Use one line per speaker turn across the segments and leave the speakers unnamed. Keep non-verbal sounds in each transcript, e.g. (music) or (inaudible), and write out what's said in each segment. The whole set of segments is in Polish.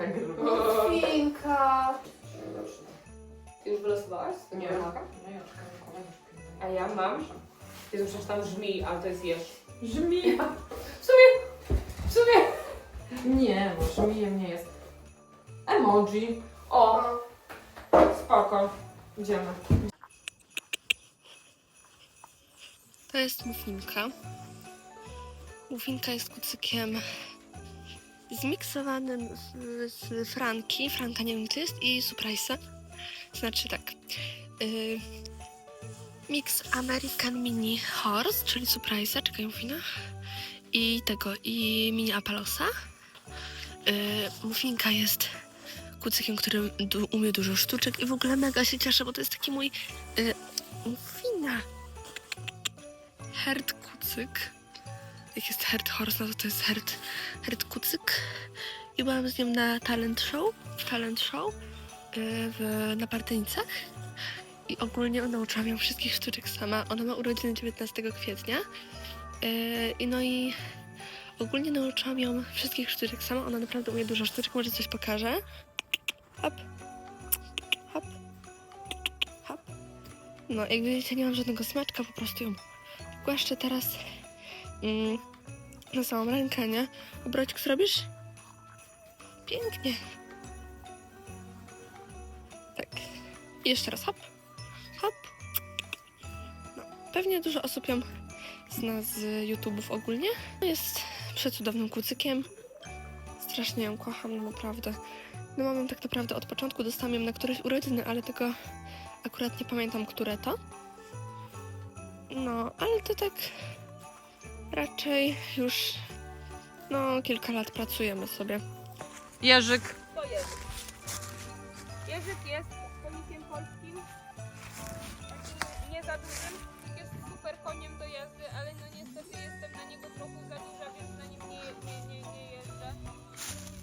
Tak
Finka.
Ty już wylosowałaś?
Nie.
Nie. A ja mam? Jezu, przecież tam żmi, ale to jest jesz.
Żmija.
W sumie, w sumie.
Nie, bo żmijem nie jest. Emoji.
O,
Spoko. Idziemy.
To jest mufinka. Mufinka jest kucykiem zmiksowanym z, z franki. Franka nie wiem co jest i surprise'a. Znaczy tak. Y, mix American Mini Horse, czyli surprise'a, czekaj mufina. I tego, i mini Apalosa. Y, mufinka jest kucykiem, który du- umie dużo sztuczek i w ogóle mega się cieszę, bo to jest taki mój y, mufina. Herd Kucyk. Jak jest Herd Horse, no to to jest Herd, Herd Kucyk. I byłam z nią na talent show, talent show yy, w, na Partynicach. I ogólnie nauczyłam ją wszystkich sztuczek sama. Ona ma urodziny 19 kwietnia. Yy, I no i ogólnie nauczyłam ją wszystkich sztuczek sama. Ona naprawdę umie dużo sztuczek, może coś pokaże. Hop. Hop. Hop. No, jak widzicie, nie mam żadnego smaczka, po prostu ją głaszczę teraz mm, na samą rękę, nie? Obrocik zrobisz? Pięknie. Tak. I jeszcze raz hop, hop. No, pewnie dużo osób ją zna z YouTube'ów ogólnie. Jest przecudownym kucykiem. Strasznie ją kocham, naprawdę. No mam ją tak naprawdę od początku, dostałam ją na któreś urodziny, ale tego akurat nie pamiętam, które to. No, ale to tak raczej już no kilka lat pracujemy sobie.
Jerzyk.
to jest. Jerzyk jest konikiem polskim. Takim nie za dużym. Jest super koniem do jazdy, ale no niestety jestem na niego trochę za duża, więc na nim nie, nie, nie, nie jeżdżę.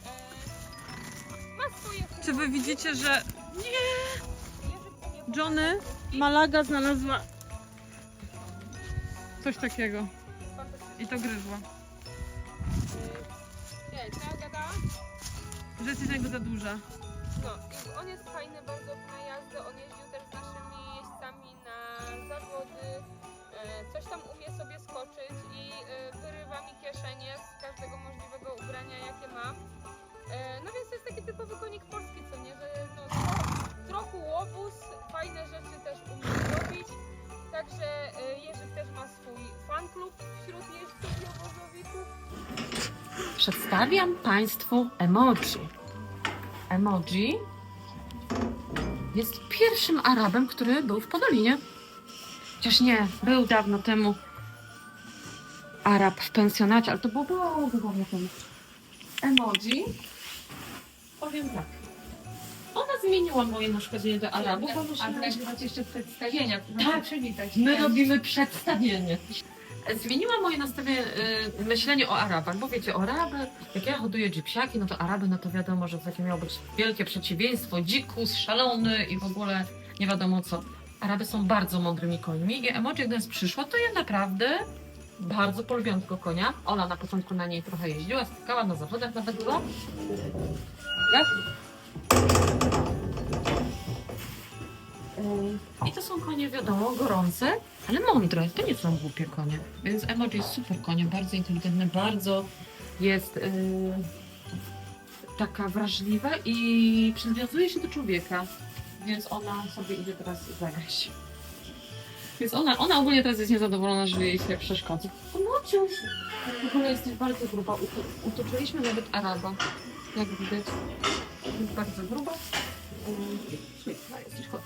E, ma swoje
Czy wy widzicie, że
Jerzyk umie
Johnny Malaga znalazła coś takiego. I to gryzła?
Nie, ta gada.
Że jesteś na niego za duża.
No, i on jest fajny bardzo na jazdę. On jeździł też z naszymi jeźdźcami na zawody. E, Coś tam umie sobie skoczyć i e, wyrywa mi kieszenie z każdego możliwego ubrania, jakie mam. E, No więc to jest taki typowy konik polski, co nie, że no, tro- trochę łobuz, fajne rzeczy też umie robić. Także e, Jerzyk też ma swój fan klub wśród jeźdźców i obozowików.
Przedstawiam Państwu emoji. Emoji jest pierwszym Arabem, który był w Podolinie. Chociaż nie, był dawno temu Arab w pensjonacie, ale to było bardzo dawno temu. Emoji, powiem tak. Ona zmieniła moje nastawienie do Arabów, bo myślałam,
nagrywać jeszcze przedstawienia.
Tak.
przywitać.
My robimy przedstawienie. Zmieniła moje nastawienie, y, myślenie o Arabach, bo wiecie, Araby, jak ja hoduję dzipsiaki, no to Araby, no to wiadomo, że takie miało być wielkie przeciwieństwo, dzikus, szalony i w ogóle nie wiadomo co. Araby są bardzo mądrymi końmi i emoji, jak do nas przyszła, to ja naprawdę bardzo polubiłam tego konia. Ola na początku na niej trochę jeździła, skakała na zawodach nawet była. Tak? I to są konie, wiadomo, gorące, ale mądre. To nie są głupie konie. Więc emoji jest super koniem, bardzo inteligentny, bardzo jest yy, taka wrażliwa i przywiązuje się do człowieka. Więc ona sobie idzie teraz zagrać. Więc ona, ona ogólnie teraz jest niezadowolona, że jej się przeszkadza. Pomociuś! W ogóle jesteś bardzo gruba. Utu, utuczyliśmy nawet Araba. Jak widać. Jest bardzo gruba. Yy, Świetna jesteś, chodź,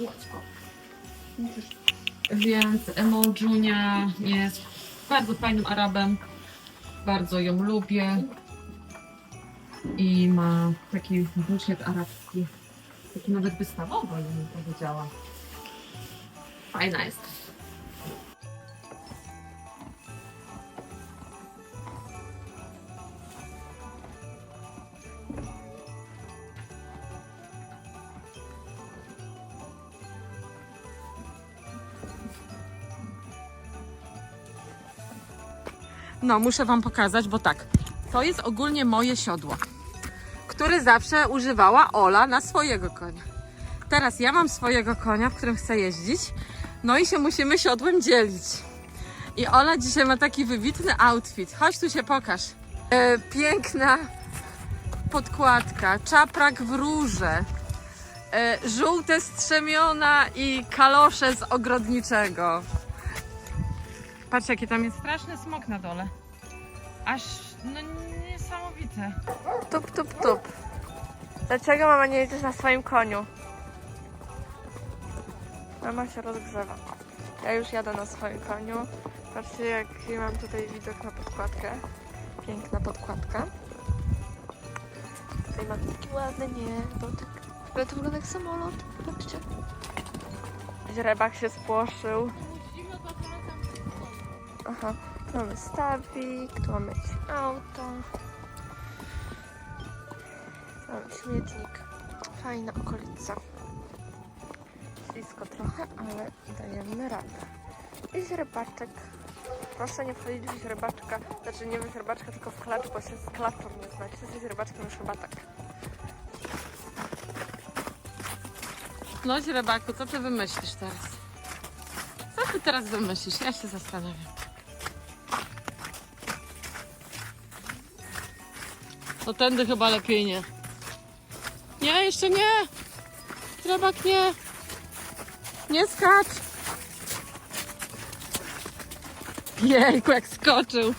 Łacko. Więc Emojunia jest bardzo fajnym Arabem. Bardzo ją lubię. I ma taki bukiet arabski. Taki nawet wystawowy, bym powiedziała. Fajna jest. No, muszę Wam pokazać, bo tak, to jest ogólnie moje siodło, które zawsze używała Ola na swojego konia. Teraz ja mam swojego konia, w którym chcę jeździć, no i się musimy siodłem dzielić. I Ola dzisiaj ma taki wybitny outfit. Chodź tu się pokaż. E, piękna podkładka, czaprak w róże, e, żółte strzemiona i kalosze z ogrodniczego. Patrz, jaki tam jest straszny smok na dole. Aż, no niesamowite.
Tup, tup, tup. Dlaczego mama nie jedziesz na swoim koniu? Mama się rozgrzewa. Ja już jadę na swoim koniu. Patrzcie, jaki mam tutaj widok na podkładkę. Piękna podkładka. Tutaj mam taki ładny niebo. Tak. Ale to wygląda jak samolot. Patrzcie. Źrebak się spłoszył. Mamy stawik, tu mamy auto. Tu mamy śmietnik. Fajna okolica. Ślisko trochę, ale dajemy radę. I źrebaczek. Proszę nie wchodzić w źrebaczka. Znaczy nie w źrebaczka, tylko w klacz, bo się z klaczą nie znacie. Z źrebaczkiem już chyba tak.
No, źrebaku, co ty wymyślisz teraz? Co ty teraz wymyślisz? Ja się zastanawiam. No tędy chyba lepiej nie. Nie, jeszcze nie! Źrebak nie! Nie skacz! Jejku, jak skoczył!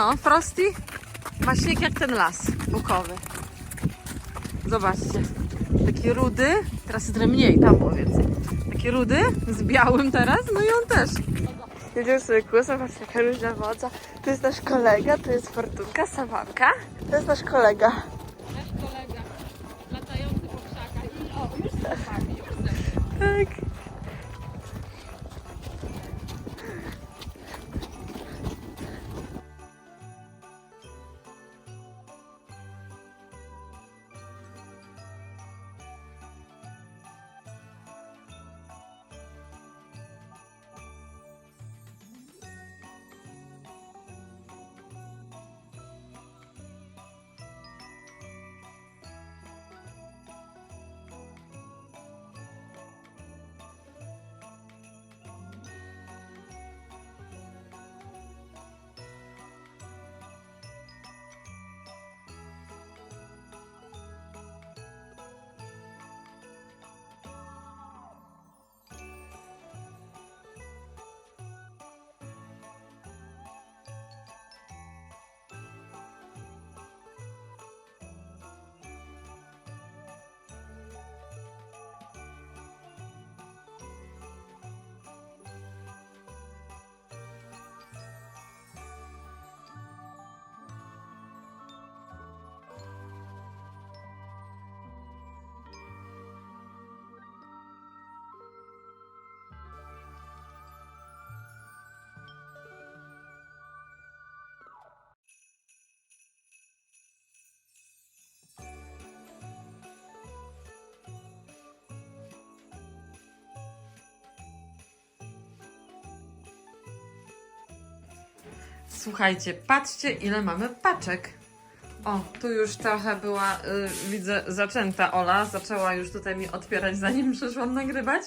No, Frosty ma śnieg jak ten las bukowy. Zobaczcie. Taki rudy, teraz jest trochę mniej, tam było więcej. Taki rudy z białym teraz, no i on też.
Jedziemy sobie kłusem, patrzcie jaka różna wodza. Tu jest nasz kolega, tu jest Fortunka, Sawanka. To jest nasz kolega.
Nasz kolega latający po krzakach i o, już zeszł.
Tak.
Słuchajcie, patrzcie ile mamy paczek. O, tu już trochę była, y, widzę, zaczęta Ola. Zaczęła już tutaj mi otwierać, zanim (laughs) przyszłam nagrywać.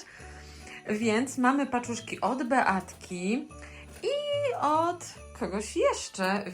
Więc mamy paczuszki od Beatki i od kogoś jeszcze.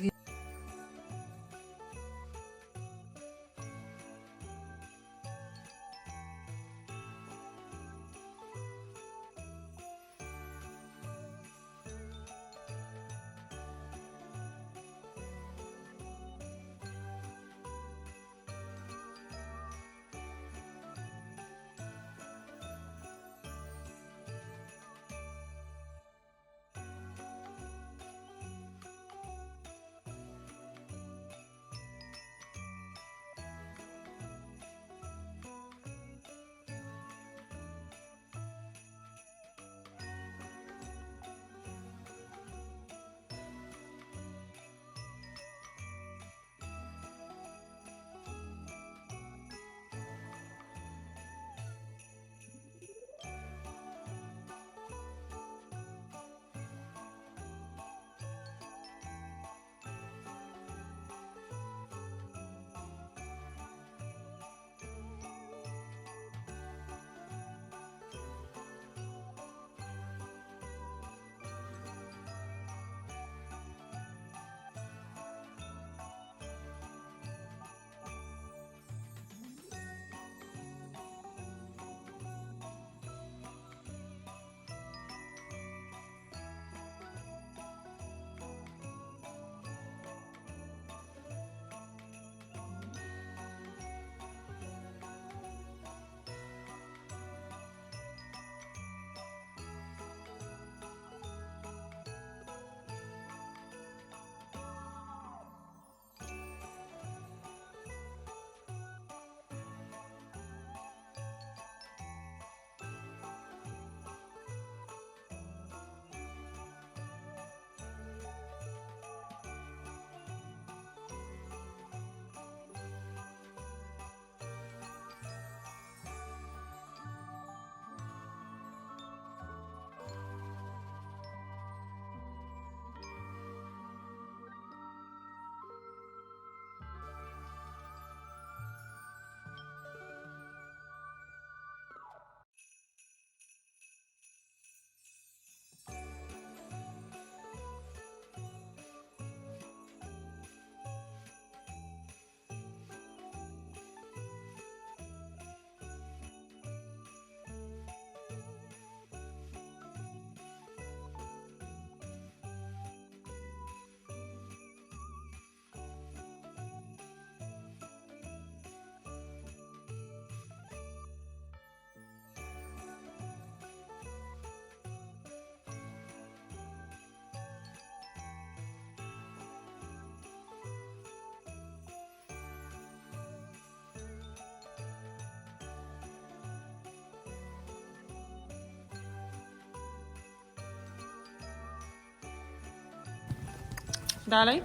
ডালাই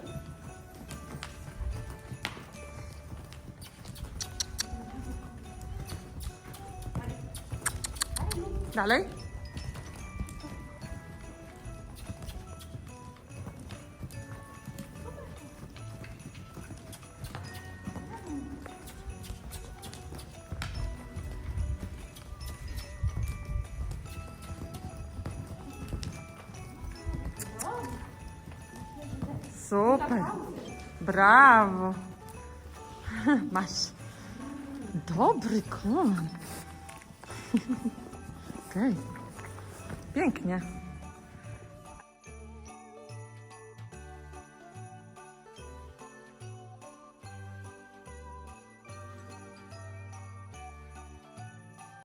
ডালাই Super. Brawo. (laughs) Masz. Dobry kon. (laughs) Okej. Pięknie.